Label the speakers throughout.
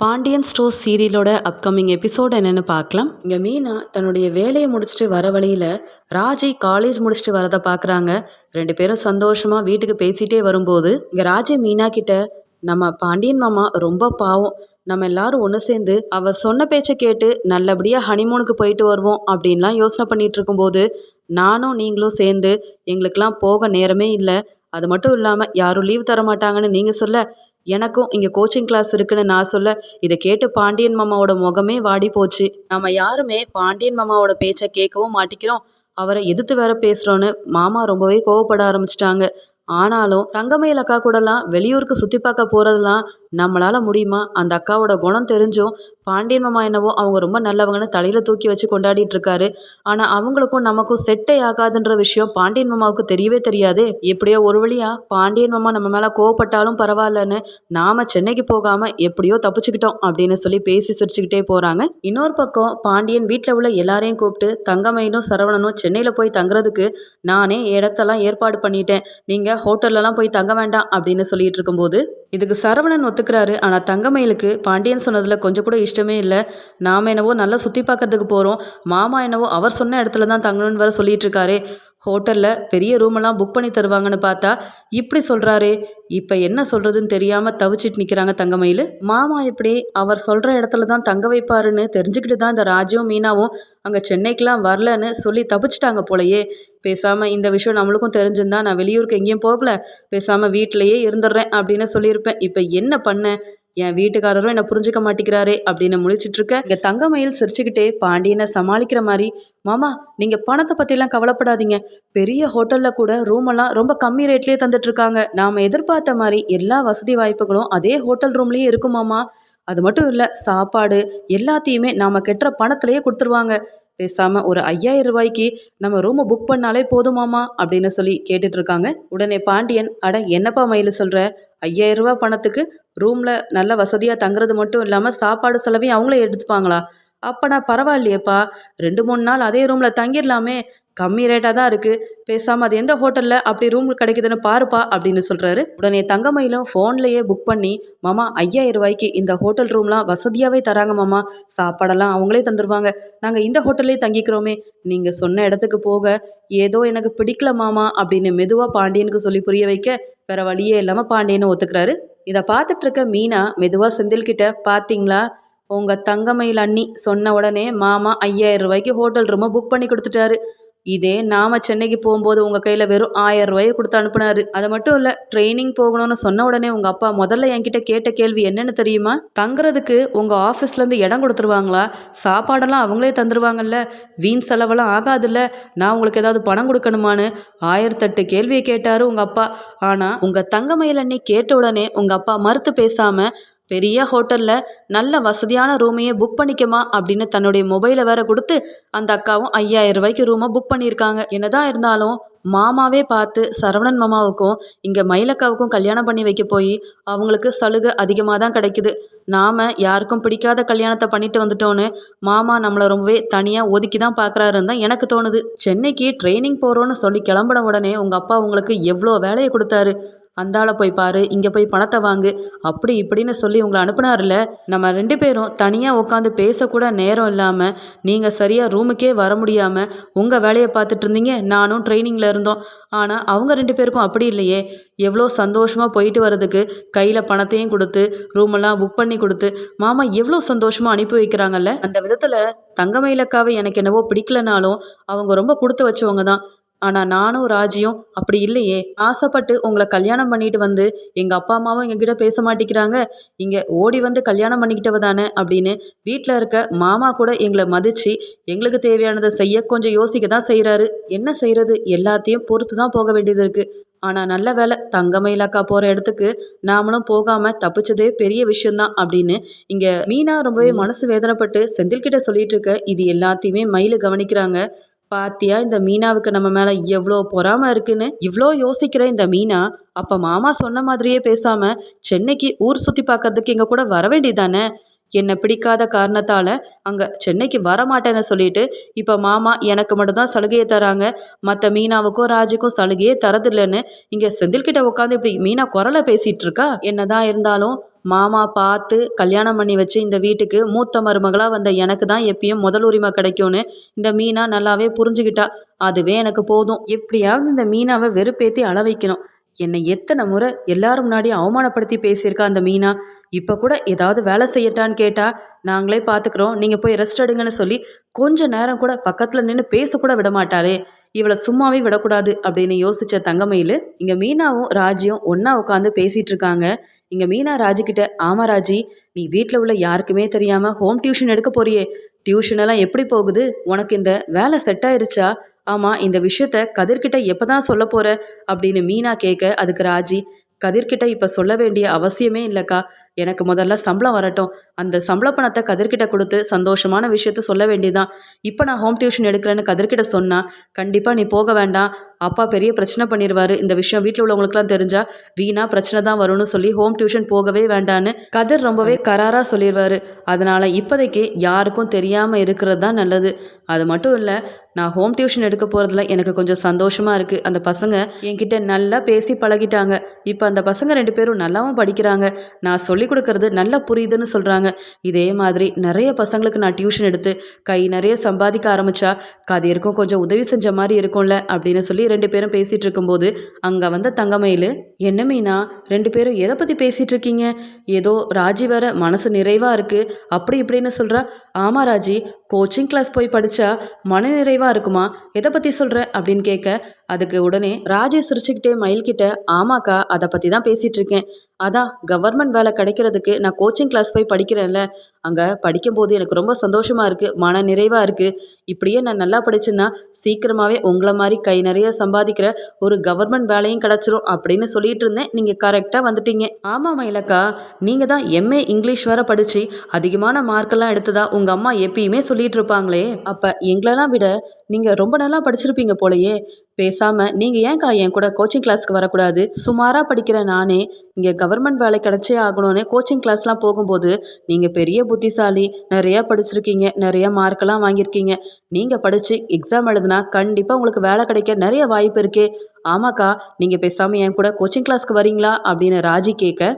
Speaker 1: Pandian store சீரியலோட upcoming episode என்னென்னு பார்க்கலாம். இங்கே மீனா தன்னுடைய வேலையை முடிச்சுட்டு வர வழியில் ராஜி காலேஜ் முடிச்சுட்டு வரதை பார்க்குறாங்க. ரெண்டு பேரும் சந்தோஷமாக வீட்டுக்கு பேசிகிட்டே வரும்போது இங்கே ராஜி மீனா கிட்ட நம்ம பாண்டியன் மாமா ரொம்ப பாவம். நம்ம எல்லாரும் ஒன்று சேர்ந்து அவர் சொன்ன பேச்சை கேட்டு நல்லபடியாக ஹனிமூனுக்கு போயிட்டு வருவோம் அப்படின்லாம் யோசனை பண்ணிகிட்டு இருக்கும்போது நானும் நீங்களும் சேர்ந்து எங்களுக்கெல்லாம் போக நேரமே இல்லை. அது மட்டும் இல்லாமல் யாரும் லீவ் தர மாட்டாங்கன்னு நீங்கள் சொல்ல எனக்கும் இங்கே கோச்சிங் கிளாஸ் இருக்குன்னு நான் சொல்ல இதை கேட்டு பாண்டியன் மாமாவோட முகமே வாடி போச்சு. நம்ம யாருமே பாண்டியன் மாமாவோட பேச்சை கேட்கவும் மாட்டிக்கிறோம். அவரை எதிர்த்து வேற பேசுகிறோன்னு மாமா ரொம்பவே கோவப்பட ஆரம்பிச்சிட்டாங்க. ஆனாலும் தங்கமயில் அக்கா கூடலாம் வெளியூருக்கு சுற்றி பார்க்க போகிறதுலாம் நம்மளால் முடியுமா? அந்த அக்காவோட குணம் தெரிஞ்சும் பாண்டியன் மாமா என்னவோ அவங்க ரொம்ப நல்லவங்கன்னு தலையில் தூக்கி வச்சு கொண்டாடிட்டு இருக்காரு. ஆனால் அவங்களுக்கும் நமக்கும் செட்டே ஆகாதுன்ற விஷயம் பாண்டியன் மாமாவுக்கு தெரியவே தெரியாது. எப்படியோ ஒரு வழியாக பாண்டியன் மாமா நம்ம மேலே கோவப்பட்டாலும் பரவாயில்லன்னு நாம் சென்னைக்கு போகாமல் எப்படியோ தப்பிச்சுக்கிட்டோம் அப்படின்னு சொல்லி பேசி சிரிச்சுக்கிட்டே போகிறாங்க இன்னொரு பக்கம் பாண்டியன் வீட்டில் உள்ள எல்லாரையும் கூப்பிட்டு தங்கமையனும் சரவணனும் சென்னையில் போய் தங்குறதுக்கு நானே இடத்தெல்லாம் ஏற்பாடு பண்ணிட்டேன். நீங்கள் ஹோட்டல்லலாம் போய் தங்க வேண்டாம் அப்படின்னு சொல்லிட்டு இருக்கும்போது இதுக்கு சரவணன் ஒத்துக்கிறாரு ஆனால் தங்கமயிலுக்கு பாண்டியன் சொன்னதில் கொஞ்சம் கூட இஷ்டமே இல்லை. நாம் என்னவோ நல்லா சுற்றி பார்க்கறதுக்கு போகிறோம் மாமா என்னவோ அவர் சொன்ன இடத்துல தான் தங்கணும்னு வர சொல்லிட்டு இருக்காரு. ஹோட்டலில் பெரிய ரூமெல்லாம் புக் பண்ணி தருவாங்கன்னு பார்த்தா இப்படி சொல்கிறாரே இப்போ என்ன சொல்கிறதுன்னு தெரியாமல் தவிச்சிட்டு நிற்கிறாங்க தங்கமயில். மாமா எப்படி? அவர் சொல்கிற இடத்துல தான் தங்க வைப்பாருன்னு தெரிஞ்சுக்கிட்டு தான் இந்த ராஜுவும் மீனாவும் அங்கே சென்னைக்கெலாம் வரலன்னு சொல்லி தப்பிச்சிட்டாங்க போலையே. பேசாமல் இந்த விஷயம் நம்மளுக்கும் தெரிஞ்சிருந்தா நான் வெளியூருக்கு எங்கேயும் போகல. பேசாமல் வீட்டிலையே இருந்துடுறேன் அப்படின்னு சொல்லியிருப்பேன். இப்போ என்ன பண்ணேன் என் வீட்டுக்காரரும் என்னை புரிஞ்சுக்க மாட்டேங்கிறாரே அப்படின்னு முழிச்சிட்டு இருக்க இங்கே தங்கமயில் சிரிச்சுக்கிட்டே பாண்டியனை சமாளிக்கிற மாதிரி மாமா நீங்கள் பணத்தை பற்றிலாம் கவலைப்படாதீங்க. பெரிய ஹோட்டலில் கூட ரூமெல்லாம் ரொம்ப கம்மி ரேட்லேயே தந்துட்டு இருக்காங்க நாம் எதிர்பார்த்த மாதிரி எல்லா வசதி வாய்ப்புகளும் அதே ஹோட்டல் ரூம்லேயே இருக்குமாமா அது மட்டும் இல்லை சாப்பாடு எல்லாத்தையுமே நாம் கெட்டுற பணத்திலேயே கொடுத்துருவாங்க. பேசாமல் ஒரு ஐயாயிரம் ரூபாய்க்கு நம்ம ரூமை புக் பண்ணாலே போதுமாமா அப்படின்னு சொல்லி கேட்டுட்டு இருக்காங்க. உடனே பாண்டியன் அட என்னப்பா மயில் சொல்கிற ஐயாயிரம் ரூபா பணத்துக்கு ரூமில் நல்ல வசதியாக தங்குறது மட்டும் இல்லாமல் சாப்பாடு செலவையும் அவங்களே எடுத்துப்பாங்களா? அப்போனா பரவாயில்லையேப்பா. ரெண்டு மூணு நாள் அதே ரூமில் தங்கிடலாமே கம்மி ரேட்டாக தான் இருக்குது பேசாமல் அது எந்த ஹோட்டலில் அப்படி ரூம் கிடைக்குதுன்னு பாருப்பா அப்படின்னு சொல்கிறாரு உடனே தங்கமயிலும் ஃபோன்லேயே புக் பண்ணி மாமா ஐயாயிரம் ரூபாய்க்கு இந்த ஹோட்டல் ரூம்லாம் வசதியாகவே தராங்க மாமா. சாப்பாடெல்லாம் அவங்களே தந்துடுவாங்க நாங்கள் இந்த ஹோட்டல்லே தங்கிக்கிறோமே. நீங்கள் சொன்ன இடத்துக்கு போக ஏதோ எனக்கு பிடிக்கல மாமா அப்படின்னு மெதுவாக பாண்டியனுக்கு சொல்லி புரிய வைக்க வேற வழியே இல்லாமல் பாண்டியனை ஒத்துக்கிறாரு. இதை பார்த்துட்ருக்க மீனா மெதுவாக செந்தில்கிட்ட பார்த்தீங்களா உங்கள் தங்கமயில் அண்ணி சொன்ன உடனே மாமா ஐயாயிரம் ரூபாய்க்கு ஹோட்டல் ரூமை புக் பண்ணி கொடுத்துட்டாரு. இதே நாம சென்னைக்கு போகும்போது உங்கள் கையில் வெறும் ஆயிரம் ரூபாயை கொடுத்து அனுப்புனாரு. அது மட்டும் இல்லை ட்ரைனிங் போகணும்னு சொன்ன உடனே உங்கள் அப்பா முதல்ல என்கிட்ட கேட்ட கேள்வி என்னென்னு தெரியுமா? தங்குறதுக்கு உங்கள் ஆஃபீஸ்லேருந்து இடம் கொடுத்துருவாங்களா? சாப்பாடெல்லாம் அவங்களே தந்துருவாங்கல்ல? வீண் செலவெல்லாம் ஆகாதுல்ல? நான் உங்களுக்கு ஏதாவது பணம் கொடுக்கணுமான்னு ஆயிரத்தெட்டு கேள்வியை கேட்டார் உங்கள் அப்பா. ஆனால் உங்கள் தங்கமயில் அண்ணி கேட்ட உடனே உங்கள் அப்பா மறுத்து பேசாமல் பெரிய ஹோட்டலில் நல்ல வசதியான ரூமையே புக் பண்ணிக்கமா அப்படின்னு தன்னுடைய மொபைலை வேற கொடுத்து அந்த அக்காவும் ஐயாயிரம் ரூபாய்க்கு ரூமை புக் பண்ணியிருக்காங்க. என்னதான் இருந்தாலும் மாமாவே பார்த்து சரவணன் மாமாவுக்கும் இங்கே மயிலக்காவுக்கும் கல்யாணம் பண்ணி வைக்க போய் அவங்களுக்கு சலுகை அதிகமாக தான் கிடைக்குது. நாம் யாருக்கும் பிடிக்காத கல்யாணத்தை பண்ணிட்டு வந்துட்டோன்னு மாமா நம்மளை ரொம்பவே தனியாக ஒதுக்கி தான் பார்க்குறாருன்னு தான் எனக்கு தோணுது. சென்னைக்கு ட்ரைனிங் போகிறோன்னு சொல்லி கிளம்பின உடனே உங்கள் அப்பா உங்களுக்கு எவ்வளோ வேலையை கொடுத்தாரு? அந்தால போய் பாரு இங்கே போய் பணத்தை வாங்கு. அப்படி இப்படின்னு சொல்லி உங்களை அனுப்புனார்ல நம்ம ரெண்டு பேரும் தனியாக உட்காந்து பேசக்கூட நேரம் இல்லாமல் நீங்கள் சரியாக ரூமுக்கே வர முடியாமல் உங்கள் வேலையை பார்த்துட்டு இருந்தீங்க நானும் ட்ரைனிங்கில் இருந்தோம். ஆனால் அவங்க ரெண்டு பேருக்கும் அப்படி இல்லையே. எவ்வளோ சந்தோஷமாக போயிட்டு வர்றதுக்கு கையில் பணத்தையும் கொடுத்து ரூமெல்லாம் புக் பண்ணி கொடுத்து மாமா எவ்வளோ சந்தோஷமாக அனுப்பி வைக்கிறாங்கல்ல? அந்த விதத்தில் தங்கமயிலக்காவை எனக்கு என்னவோ பிடிக்கலனாலும் அவங்க ரொம்ப கொடுத்து வச்சவங்க தான். ஆனால் நானும் ராஜியும் அப்படி இல்லையே. ஆசைப்பட்டு உங்களை கல்யாணம் பண்ணிட்டு வந்து எங்கள் அப்பா அம்மாவும் எங்ககிட்ட பேச மாட்டேங்கிறாங்க. இங்கே ஓடி வந்து கல்யாணம் பண்ணிக்கிட்டவ தானே அப்படின்னு வீட்டில் இருக்க மாமா கூட எங்களை மதித்து எங்களுக்கு தேவையானதை செய்ய கொஞ்சம் யோசிக்க தான் செய்கிறாரு என்ன செய்கிறது எல்லாத்தையும் பொறுத்து தான் போக வேண்டியது இருக்குது ஆனால் நல்ல வேலை தங்கமயிலாக்கா போகிற இடத்துக்கு நாமளும் போகாமல் தப்பிச்சதே பெரிய விஷயந்தான் அப்படின்னு இங்கே மீனா ரொம்பவே மனசு வேதனைப்பட்டு செந்தில்கிட்ட சொல்லிட்டு இருக்க. இது எல்லாத்தையுமே மயில் கவனிக்கிறாங்க. பாத்தியா இந்த மீனாவுக்கு நம்ம மேலே எவ்வளோ பொறாம இருக்குன்னு? இவ்வளோ யோசிக்கிற இந்த மீனா அப்போ மாமா சொன்ன மாதிரியே பேசாம சென்னைக்கு ஊர் சுற்றி பார்க்கறதுக்கு எங்கள் கூட வர வேண்டியதானே? என்னை பிடிக்காத காரணத்தால் அங்கே சென்னைக்கு வரமாட்டேன்னு சொல்லிட்டு இப்போ மாமா எனக்கு மட்டும்தான் சலுகையை தராங்க. மற்ற மீனாவுக்கும் ராஜுக்கும் சலுகையே தரதில்லைன்னு இங்கே செந்தில்கிட்ட உட்காந்து இப்படி மீனா குரலை பேசிகிட்டு இருக்கா? என்னதான் இருந்தாலும். மாமா பார்த்து கல்யாணம் பண்ணி வச்சு இந்த வீட்டுக்கு மூத்த மருமகளாக வந்த எனக்கு தான் எப்பயும் முதல் உரிமை கிடைக்கும்னு இந்த மீனா நல்லாவே புரிஞ்சுக்கிட்டா அதுவே எனக்கு போதும். எப்படியாவது இந்த மீனாவை வெறுப்பேற்றி அள வைக்கணும் என்னை எத்தனை முறை எல்லாரும் முன்னாடி அவமானப்படுத்தி பேசியிருக்கா அந்த மீனா? இப்போ கூட ஏதாவது வேலை செய்யட்டான்னு கேட்டால் நாங்களே பார்த்துக்குறோம் நீங்கள் போய் ரெஸ்ட் எடுங்கன்னு சொல்லி கொஞ்ச நேரம் கூட பக்கத்தில் நின்று பேசக்கூட விட மாட்டாளே. இவளை சும்மாவே விடக்கூடாது அப்படின்னு யோசிச்ச தங்கமயில் இங்கே மீனாவும் ராஜியும் ஒன்றா உட்காந்து பேசிகிட்டு இருக்காங்க. இங்கே மீனா ராஜிக்கிட்ட ஆமா ராஜி நீ வீட்டில் உள்ள யாருக்குமே தெரியாமல் ஹோம் டியூஷன் எடுக்க போறியே. டியூஷனெல்லாம் எப்படி போகுது? உனக்கு இந்த வேலை செட் ஆயிருச்சா? ஆமாம் இந்த விஷயத்த கதிர்கிட்ட எப்போ தான் சொல்ல போகிற அப்படின்னு மீனா கேட்க அதுக்கு ராஜி கதிர்கிட்ட இப்போ சொல்ல வேண்டிய அவசியமே இல்லைக்கா. எனக்கு முதல்ல சம்பளம் வரட்டும். அந்த சம்பள பணத்தை கதிர்கிட்ட கொடுத்து சந்தோஷமான விஷயத்த சொல்ல வேண்டியதான் இப்போ நான் ஹோம் டியூஷன் எடுக்கிறேன்னு கதிர்கிட்ட சொன்னால் கண்டிப்பாக நீ போக வேண்டாம். அப்பா பெரிய பிரச்சனை பண்ணிடுவார் இந்த விஷயம் வீட்டில் உள்ளவங்களுக்குலாம் தெரிஞ்சால் வீணா பிரச்சனை தான் வரும்னு சொல்லி ஹோம் டியூஷன் போகவே வேண்டான்னு கதிர் ரொம்பவே கராராக சொல்லிடுவார் அதனால் இப்போதைக்கு யாருக்கும் தெரியாமல் இருக்கிறது தான் நல்லது. அது மட்டும் இல்லை நான் ஹோம் டியூஷன் எடுக்க போகிறதுல எனக்கு கொஞ்சம் சந்தோஷமாக இருக்குது அந்த பசங்க என்கிட்ட நல்லா பேசி பழகிட்டாங்க. இப்போ அந்த பசங்க ரெண்டு பேரும் நல்லாவும் படிக்கிறாங்க. நான் சொல்லி கொடுக்கறது நல்லா புரியுதுன்னு சொல்கிறாங்க இதே மாதிரி நிறைய பசங்களுக்கு நான் டியூஷன் எடுத்து கை நிறைய சம்பாதிக்க ஆரம்பித்தா கதையிருக்கும் கொஞ்சம் உதவி செஞ்ச மாதிரி இருக்கும்ல அப்படின்னு சொல்லி ரெண்டு பேரும் பேசிகிட்டு இருக்கும்போது அங்கே வந்த தங்கமயில் என்ன மீனா ரெண்டு பேரும் எதை பற்றி பேசிகிட்டு இருக்கீங்க ஏதோ ராஜி வேற மனசு நிறைவாக இருக்குது அப்படி இப்படின்னு சொல்கிறா ஆமாம் ராஜி கோச்சிங் கிளாஸ் போய் படித்தா மன நிறைவாக இருக்குமா? எதை பற்றி சொல்கிற அப்படின்னு கேட்க அதுக்கு உடனே ராஜே சிரிச்சுக்கிட்டே மயில்கிட்ட ஆமாக்கா அதை பற்றி தான் பேசிகிட்டு இருக்கேன். அதான் கவர்மெண்ட் வேலை கிடைக்கிறதுக்கு நான் கோச்சிங் கிளாஸ் போய் படிக்கிறேன்ல. அங்கே படிக்கும்போது எனக்கு ரொம்ப சந்தோஷமாக இருக்குது மன நிறைவாக இருக்குது இப்படியே நான் நல்லா படிச்சேன்னா சீக்கிரமாகவே உங்களை மாதிரி கை நிறைய சம்பாதிக்கிற ஒரு கவர்மெண்ட் வேலையும் கிடச்சிரும் அப்படின்னு சொல்லிட்டு இருந்தேன். நீங்கள் கரெக்டாக வந்துட்டீங்க. ஆமாம் மயிலக்கா. நீங்கள் தான் எம்ஏ இங்கிலீஷ் வேறு படித்து அதிகமான மார்க்கெல்லாம் எடுத்ததா உங்கள் அம்மா எப்பயுமே சொல்லி சொல்லிட்டு இருப்பாங்களே அப்போ எங்களெல்லாம் விட நீங்கள் ரொம்ப நல்லா படிச்சிருப்பீங்க போலயே. பேசாமல் நீங்கள் ஏன்க்கா என் கூட கோச்சிங் கிளாஸ்க்கு வரக்கூடாது? சுமாராக படிக்கிற நானே இங்கே கவர்மெண்ட் வேலை கிடச்சே ஆகணும்னு கோச்சிங் கிளாஸ்லாம் போகும்போது நீங்கள் பெரிய புத்திசாலி நிறையா படிச்சிருக்கீங்க நிறைய மார்க்கெல்லாம் வாங்கியிருக்கீங்க. நீங்கள் படித்து எக்ஸாம் எழுதுனா கண்டிப்பாக உங்களுக்கு வேலை கிடைக்க நிறைய வாய்ப்பு இருக்கே. ஆமாக்கா நீங்கள் பேசாமல் என் கூட கோச்சிங் கிளாஸ்க்கு வரீங்களா? அப்படின்னு ராஜி கேட்க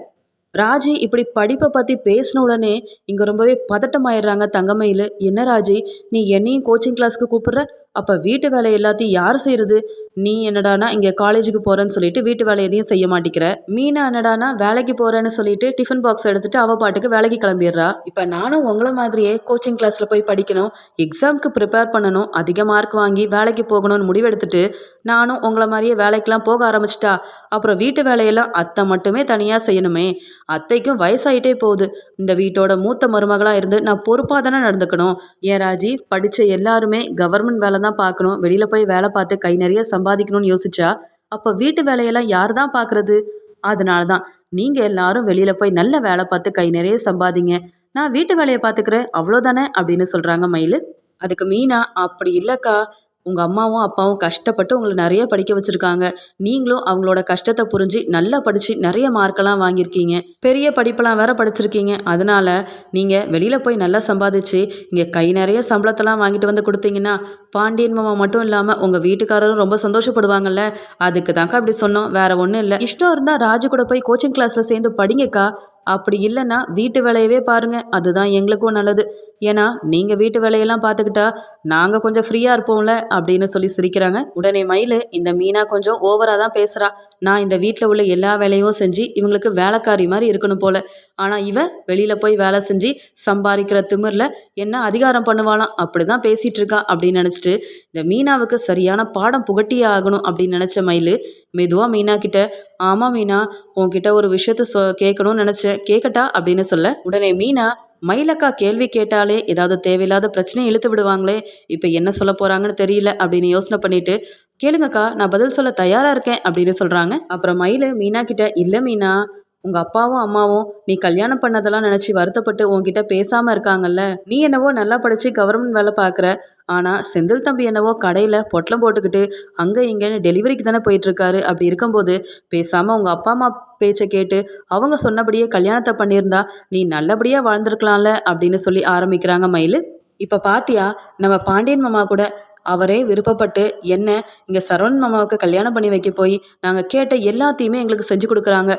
Speaker 1: ராஜி இப்படி படிப்பை பற்றி பேசின உடனே இங்கே ரொம்பவே பதட்டமாயிடுறாங்க தங்கமயில். என்ன ராஜி? நீ என்னையும் கோச்சிங் கிளாஸ்க்கு கூப்பிட்ற? அப்போ வீட்டு வேலை எல்லாத்தையும் யார் செய்கிறது நீ என்னடானா இங்கே காலேஜுக்கு போகிறேன்னு சொல்லிட்டு வீட்டு வேலை எதையும் செய்ய மாட்டேங்கிற மீனா என்னடானா வேலைக்கு போகிறேன்னு சொல்லிட்டு டிஃபன் பாக்ஸ் எடுத்துட்டு அவள் பாட்டுக்கு வேலைக்கு கிளம்பிடுறா. இப்போ நானும் உங்களை மாதிரியே கோச்சிங் கிளாஸில் போய் படிக்கணும் எக்ஸாமுக்கு ப்ரிப்பேர் பண்ணணும் அதிக மார்க் வாங்கி வேலைக்கு போகணும்னு முடிவெடுத்துட்டு நானும் உங்களை மாதிரியே வேலைக்கெலாம் போக ஆரம்பிச்சிட்டா. அப்புறம் வீட்டு வேலையெல்லாம் அத்தை மட்டுமே தனியாக செய்யணுமே. அத்தைக்கும் வயசாயிட்டே போகுது. இந்த வீட்டோட மூத்த மருமகளாக இருந்து நான் பொறுப்பாக தானே நடந்துக்கணும். ஏன் ராஜி? படித்த எல்லாருமே கவர்மெண்ட் வேலை தான் பார்க்கணும். வெளியில் போய் வேலை பார்த்து கை நிறைய சம்பாதிக்கணும்னு யோசிச்சா அப்போ வீட்டு வேலையெல்லாம் யார் தான் பார்க்குறது? அதனால தான். நீங்கள் எல்லாரும் வெளியில் போய் நல்ல வேலை பார்த்து கை நிறைய சம்பாதிங்க. நான் வீட்டு வேலையை பார்த்துக்கிறேன் அவ்வளோதானே அப்படின்னு சொல்கிறாங்க மயில். அதுக்கு மீனா அப்படி இல்லைக்கா. உங்கள் அம்மாவும் அப்பாவும் கஷ்டப்பட்டு உங்களை நிறைய படிக்க வச்சுருக்காங்க. நீங்களும் அவங்களோட கஷ்டத்தை புரிஞ்சு நல்லா படித்து நிறைய மார்க்கெல்லாம் வாங்கியிருக்கீங்க. பெரிய படிப்பெல்லாம் வேற படிச்சிருக்கீங்க. அதனால் நீங்கள் வெளியில் போய் நல்லா சம்பாதிச்சு இங்கே கை நிறைய சம்பளத்தெல்லாம் வாங்கிட்டு வந்து கொடுத்தீங்கன்னா பாண்டியன் மாமா மட்டும் இல்லாமல் உங்கள் வீட்டுக்காரரும் ரொம்ப சந்தோஷப்படுவாங்கல்ல? அதுக்கு தான்க்கா அப்படி சொன்னோம். வேற ஒன்றும் இல்லை. இஷ்டம் இருந்தால் ராஜு கூட போய் கோச்சிங் கிளாஸில் சேர்ந்து படிங்கக்கா. அப்படி இல்லைன்னா வீட்டு வேலையவே பாருங்கள் அதுதான் எங்களுக்கும் நல்லது. ஏன்னா நீங்கள் வீட்டு வேலையெல்லாம் பார்த்துக்கிட்டா நாங்கள் கொஞ்சம் ஃப்ரீயாக இருப்போம்ல அப்படின்னு சொல்லி சிரிக்கிறாங்க. உடனே மயில் இந்த மீனா கொஞ்சம் ஓவராக தான் பேசுகிறா நான் இந்த வீட்டில் உள்ள எல்லா வேலையும் செஞ்சு இவங்களுக்கு வேலைக்காரி மாதிரி இருக்கணும் போல. ஆனால் இவ வெளியில் போய் வேலை செஞ்சு சம்பாதிக்கிற திமிரில் என்ன அதிகாரம் பண்ணுவாளாம்? அப்படி தான் பேசிகிட்டு இருக்கா அப்படின்னு நினச்சிட்டு இந்த மீனாவுக்கு சரியான பாடம் புகட்டியே ஆகணும் அப்படின்னு நினச்ச மயில் மெதுவாக மீனா கிட்ட ஆமாம் மீனா உன்கிட்ட ஒரு விஷயத்த சொ கேட்கணும்னு நினச்சேன் கேட்கட்டா அப்படின்னு சொல்ல உடனே மீனா மயிலக்கா கேள்வி கேட்டாலே ஏதாவது தேவையில்லாத பிரச்சனையை இழுத்து விடுவாங்களே இப்போ என்ன சொல்ல போகிறாங்கன்னு தெரியல அப்படின்னு யோசனை பண்ணிட்டு கேளுங்கக்கா நான் பதில் சொல்ல தயாராக இருக்கேன் அப்படின்னு சொல்கிறாங்க அப்புறம் மயில் மீனா கிட்ட இல்லை மீனா உங்கள் அப்பாவும் அம்மாவும் நீ கல்யாணம் பண்ணதெல்லாம் நினச்சி வருத்தப்பட்டு உன்கிட்ட பேசாமல் இருக்காங்கல்ல? நீ என்னவோ நல்லா படித்து கவர்மெண்ட் வேலை பார்க்குற. ஆனால் செந்தில் தம்பி என்னவோ கடையில் பொட்டலம் போட்டுக்கிட்டு அங்கே இங்கேன்னு டெலிவரிக்கு தானே போயிட்டுருக்காரு. அப்படி இருக்கும்போது பேசாமல் உங்கள் அப்பா அம்மா பேச்சை கேட்டு அவங்க சொன்னபடியே கல்யாணத்தை பண்ணியிருந்தா நீ நல்லபடியாக வாழ்ந்திருக்கலாம்ல அப்படின்னு சொல்லி ஆரம்பிக்கிறாங்க மயில். இப்போ பாத்தியா நம்ம பாண்டியன் மாமா கூட அவரே விருப்பப்பட்டு என்ன இங்கே சரவணன் மாமாவுக்கு கல்யாணம் பண்ணி வைக்க போய் நாங்கள் கேட்ட எல்லாத்தையுமே எங்களுக்கு செஞ்சு கொடுக்குறாங்க.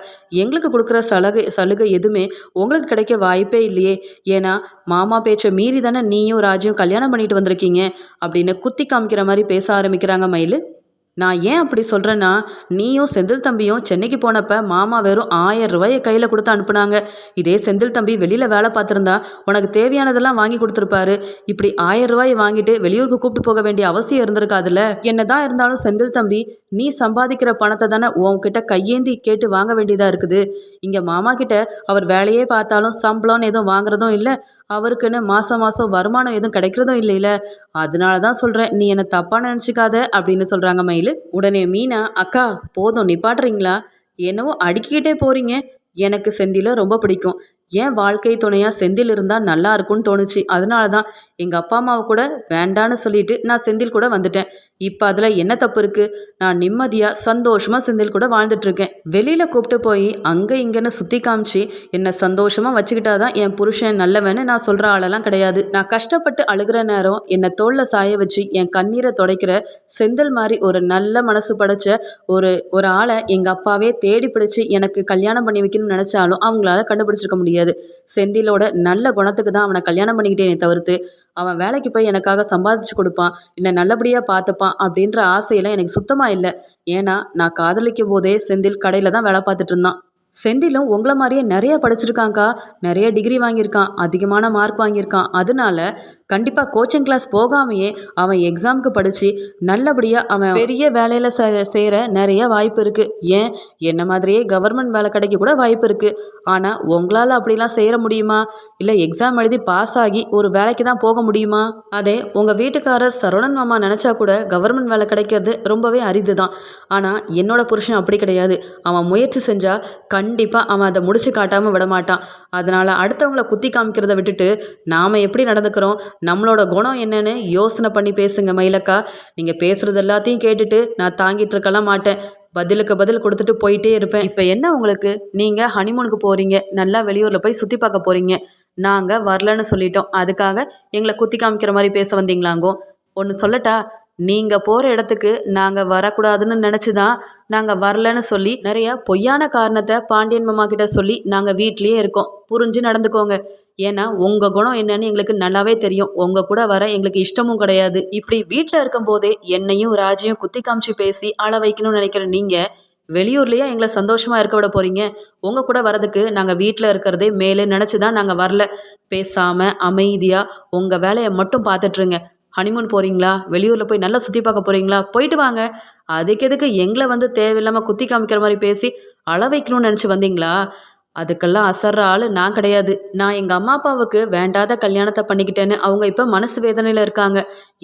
Speaker 1: எங்களுக்கு கொடுக்குற சலுகை சலுகை எதுவுமே உங்களுக்கு கிடைக்க வாய்ப்பே இல்லையே. ஏன்னா மாமா பேச்சை மீறி தானே நீயும் ராஜியும் கல்யாணம் பண்ணிட்டு வந்திருக்கீங்க அப்படின்னு குத்தி காமிக்கிற மாதிரி பேச ஆரம்பிக்கிறாங்க மயில். நான் ஏன் அப்படி சொல்கிறேன்னா நீயும் செந்தில் தம்பியும் சென்னைக்கு போனப்ப மாமா வெறும் ஆயிரம் ரூபாயை கையில் கொடுத்து அனுப்புனாங்க. இதே செந்தில் தம்பி வெளியில் வேலை பார்த்துருந்தா உனக்கு தேவையானதெல்லாம் வாங்கி கொடுத்துருப்பாரு. இப்படி ஆயிரம் ரூபாயை வாங்கிட்டு வெளியூருக்கு கூப்பிட்டு போக வேண்டிய அவசியம் இருந்திருக்காதுல்ல? என்னதான் இருந்தாலும் செந்தில் தம்பி நீ சம்பாதிக்கிற பணத்தை தானே உன்கிட்ட கையேந்தி கேட்டு வாங்க வேண்டியதாக இருக்குது. இங்கே மாமா கிட்ட அவர் வேலையே பார்த்தாலும் சம்பளம்னு எதுவும் வாங்குறதும் இல்லை அவருக்குன்னு மாதம் மாதம் வருமானம் எதுவும் கிடைக்கிறதும் இல்லைல்ல அதனால தான் சொல்கிறேன் நீ என்னை தப்பாக நினச்சிக்காத அப்படின்னு சொல்கிறாங்க மயில். உடனே மீனா அக்கா போதும் நிப்பாட்டுறீங்களா? என்னவோ அடுக்கிக்கிட்டே போகிறீங்க எனக்கு செந்தில ரொம்ப பிடிக்கும். ஏன் வாழ்க்கை துணையாக செந்தில் இருந்தால் நல்லா இருக்கும்னு தோணுச்சு. அதனால தான் எங்கள் அப்பா அம்மாவை கூட வேண்டான்னு சொல்லிட்டு நான் செந்தில் கூட வந்துட்டேன். இப்போ அதில் என்ன தப்பு இருக்குது நான் நிம்மதியாக சந்தோஷமாக செந்தில் கூட வாழ்ந்துட்டுருக்கேன். வெளியில் கூப்பிட்டு போய் அங்கே இங்கேன்னு சுற்றி காமிச்சு என்னை சந்தோஷமாக வச்சுக்கிட்டா தான் என் புருஷன் நல்லவன்னு நான் சொல்கிற ஆளெல்லாம் கிடையாது. நான் கஷ்டப்பட்டு அழுகிற நேரம் என்னை தோளில் சாய வச்சு என் கண்ணீரை துடைக்கிற செந்தில் மாதிரி ஒரு நல்ல மனசு படைச்ச ஒரு ஒரு ஆளை எங்கள் அப்பாவே தேடி பிடிச்சி எனக்கு கல்யாணம் பண்ணி வைக்கணும்னு நினச்சாலும் அவங்களால கண்டுபிடிச்சிருக்க முடியாது. செந்திலோட நல்ல குணத்துக்கு தான் அவனை கல்யாணம் பண்ணிக்கிட்டேனே தவிர்த்து அவன் வேலைக்கு போய் எனக்காக சம்பாதிச்சு கொடுப்பான். என்னை நல்லபடியாக பார்த்துப்பான் அப்படின்ற ஆசையெல்லாம் எனக்கு சுத்தமாக இல்லை. ஏன்னா நான் காதலிக்கும் போதே செந்தில் கடையில் தான் வேலை பார்த்துட்டு இருந்தான். செந்திலும் உங்களை மாதிரியே நிறைய படிச்சிருக்காங்க்கா நிறைய டிகிரி வாங்கியிருக்கான். அதிகமான மார்க் வாங்கியிருக்கான். அதனால கண்டிப்பாக கோச்சிங் கிளாஸ் போகாமையே அவன் எக்ஸாமுக்கு படித்து நல்லபடியாக அவன் பெரிய வேலையில் செய்கிற நிறைய வாய்ப்பு இருக்குது ஏன்? என்ன மாதிரியே கவர்மெண்ட் வேலை கிடைக்க கூட வாய்ப்பு இருக்குது ஆனால் உங்களால் அப்படிலாம் செய்கிற முடியுமா? இல்லை எக்ஸாம் எழுதி பாஸ் ஆகி ஒரு வேலைக்கு தான் போக முடியுமா? அதே உங்கள் வீட்டுக்காரர் சரவணன் மாமா நினச்சா கூட கவர்மெண்ட் வேலை கிடைக்கிறது ரொம்பவே அரிது தான் ஆனால் என்னோட புருஷன் அப்படி கிடையாது. அவன் முயற்சி செஞ்சால் கண்டிப்பாக அவன் அதை முடிச்சு காட்டாமல் விட மாட்டான். அதனால் அடுத்தவங்கள குத்தி காமிக்கிறத விட்டுட்டு நாம் எப்படி நடந்துக்கிறோம்? நம்மளோட குணம் என்னன்னு யோசனை பண்ணி பேசுங்க மயிலக்கா. நீங்கள் பேசுகிறது எல்லாத்தையும் கேட்டுட்டு நான் தாங்கிட்டு இருக்கலாம் மாட்டேன். பதிலுக்கு பதில் கொடுத்துட்டு போயிட்டே இருப்பேன். இப்போ என்ன உங்களுக்கு? நீங்கள் ஹனிமூனுக்கு போகிறீங்க நல்லா வெளியூரில் போய் சுற்றி பார்க்க போகிறீங்க நாங்கள் வரலன்னு சொல்லிட்டோம். அதுக்காக எங்களை குத்தி காமிக்கிற மாதிரி பேச வந்தீங்களாங்கோ? ஒன்று சொல்லட்டா? நீங்கள் போகிற இடத்துக்கு நாங்கள் வரக்கூடாதுன்னு நினச்சி தான் நாங்கள் வரலன்னு சொல்லி நிறைய பொய்யான காரணத்தை பாண்டியன் மாமா கிட்ட சொல்லி நாங்கள் வீட்லேயே இருக்கோம். புரிஞ்சு நடந்துக்கோங்க. ஏன்னா உங்கள் குணம் என்னன்னு எங்களுக்கு நல்லாவே தெரியும். உங்கள் கூட வர எங்களுக்கு இஷ்டமும் கிடையாது. இப்படி வீட்டில் இருக்கும்போதே என்னையும் ராஜையும் குத்தி காமிச்சு பேசி ஆள வைக்கணும்னு நினைக்கிற நீங்கள் வெளியூர்லேயே எங்களை சந்தோஷமாக இருக்க விட போகிறீங்க உங்கள் கூட வரதுக்கு நாங்கள் வீட்டில் இருக்கிறதே மேலே நினச்சி தான் நாங்கள் வரல. பேசாமல் அமைதியாக உங்கள் வேலையை மட்டும் பார்த்துட்ருங்க ஹனிமூன் போகிறீங்களா வெளியூரில் போய் நல்லா சுற்றி பார்க்க போகிறீங்களா போயிட்டு வாங்க. அதுக்கு எதுக்கு எங்களை வந்து தேவையில்லாமல் குத்தி காமிக்கிற மாதிரி பேசி அள வைக்கணும்னு நினச்சி வந்தீங்களா? அதுக்கெல்லாம் அசர்ற ஆள் நான் கிடையாது. நான் எங்கள் அம்மா அப்பாவுக்கு வேண்டாத கல்யாணத்தை பண்ணிக்கிட்டேன்னு அவங்க இப்போ மனசு வேதனையில் இருக்காங்க.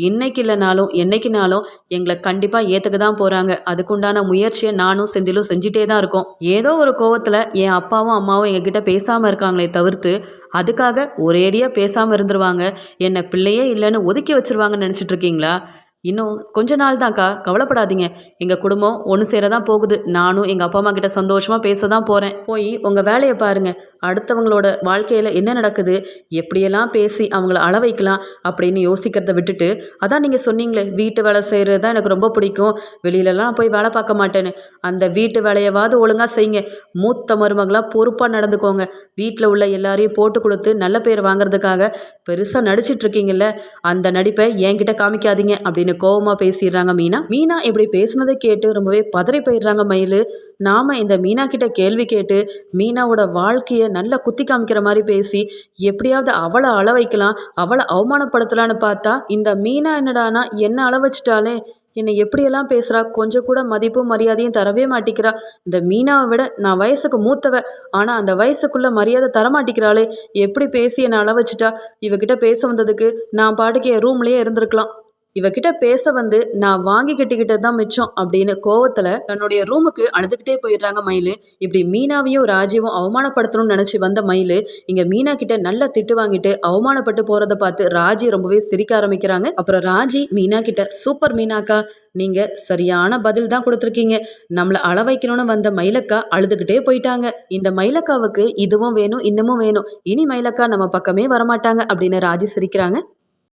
Speaker 1: இன்னைக்கு இல்லைனாலும் என்னைக்குனாலும் எங்களை கண்டிப்பாக ஏற்றுக்க தான் போகிறாங்க அதுக்குண்டான முயற்சியை நானும் செந்திலும் செஞ்சிட்டே தான் இருக்கோம். ஏதோ ஒரு கோவத்தில் என் அப்பாவும் அம்மாவும் எங்ககிட்ட பேசாமல் இருக்காங்களே தவிர்த்து அதுக்காக ஒரேடியாக பேசாமல் இருந்துருவாங்க. என்னை பிள்ளையே இல்லைன்னு ஒதுக்கி வச்சுருவாங்கன்னு நினச்சிட்டு இருக்கீங்களா? இன்னும் கொஞ்ச நாள் தான்க்கா கவலைப்படாதீங்க. எங்கள் குடும்பம் ஒன்று சேர தான் போகுது. நானும் எங்கள் அப்பா அம்மா கிட்ட சந்தோஷமாக பேச தான் போகிறேன் போய் உங்கள் வேலையை பாருங்கள் அடுத்தவங்களோட வாழ்க்கையில் என்ன நடக்குது? எப்படியெல்லாம் பேசி அவங்கள அள வைக்கலாம் அப்படின்னு யோசிக்கிறத விட்டுட்டு அதான் நீங்கள் சொன்னீங்களே வீட்டு வேலை செய்கிறது தான் எனக்கு ரொம்ப பிடிக்கும். வெளியிலலாம் போய் வேலை பார்க்க மாட்டேன்னு. அந்த வீட்டு வேலையவாது ஒழுங்காக செய்யுங்க. மூத்த மருமகளாக பொறுப்பாக நடந்துக்கோங்க. வீட்டில் உள்ள எல்லாரையும் போட்டு கொடுத்து நல்ல பேர் வாங்குறதுக்காக பெருசாக நடிச்சிட்டுருக்கீங்கள்ல அந்த நடிப்பை என்கிட்ட காமிக்காதீங்க அப்படின்னு கோவமாக பேசிடுறாங்க மீனா. மீனா இப்படி பேசுனதை கேட்டு ரொம்பவே பதறி போயிடுறாங்க மயில். நாம் இந்த மீனா கிட்ட கேள்வி கேட்டு மீனாவோட வாழ்க்கையை நல்லா குத்தி காமிக்கிற மாதிரி பேசி எப்படியாவது அவளை அள வைக்கலாம் அவளை அவமானப்படுத்தலான்னு பார்த்தா இந்த மீனா என்னடானா என்ன அள வச்சிட்டாலே என்னை எப்படியெல்லாம் பேசுகிறா கொஞ்சம் கூட மதிப்பும் மரியாதையும் தரவே மாட்டிக்கிறா. இந்த மீனாவை விட நான் வயசுக்கு மூத்தவ ஆனால் அந்த வயசுக்குள்ளே மரியாதை தரமாட்டிக்கிறாளே. எப்படி பேசி என்னை அளவச்சிட்டா இவகிட்ட பேச வந்ததுக்கு நான் பாட்டுக்கு என் ரூம்லேயே இருந்திருக்கலாம். இவகிட்ட பேச வந்து நான் வாங்கி கட்டிக்கிட்டது தான் மிச்சம் அப்படின்னு கோவத்தில் தன்னுடைய ரூமுக்கு அழுதுகிட்டே போயிடுறாங்க மயில். இப்படி மீனாவையும் ராஜீவும் அவமானப்படுத்தணும்னு நினச்சி வந்த மயில் இங்கே மீனா கிட்ட நல்லா திட்டு வாங்கிட்டு அவமானப்பட்டு போகிறத பார்த்து ராஜி ரொம்பவே சிரிக்க ஆரம்பிக்கிறாங்க. அப்புறம் ராஜி மீனா கிட்ட சூப்பர் மீனாக்கா நீங்கள் சரியான பதில் தான் கொடுத்துருக்கீங்க. நம்மளை அள வைக்கணும்னு வந்த மயிலக்கா அழுதுகிட்டே போயிட்டாங்க. இந்த மயிலக்காவுக்கு இதுவும் வேணும் இன்னமும் வேணும். இனி மயிலக்கா நம்ம பக்கமே வரமாட்டாங்க அப்படின்னு ராஜி சிரிக்கிறாங்க.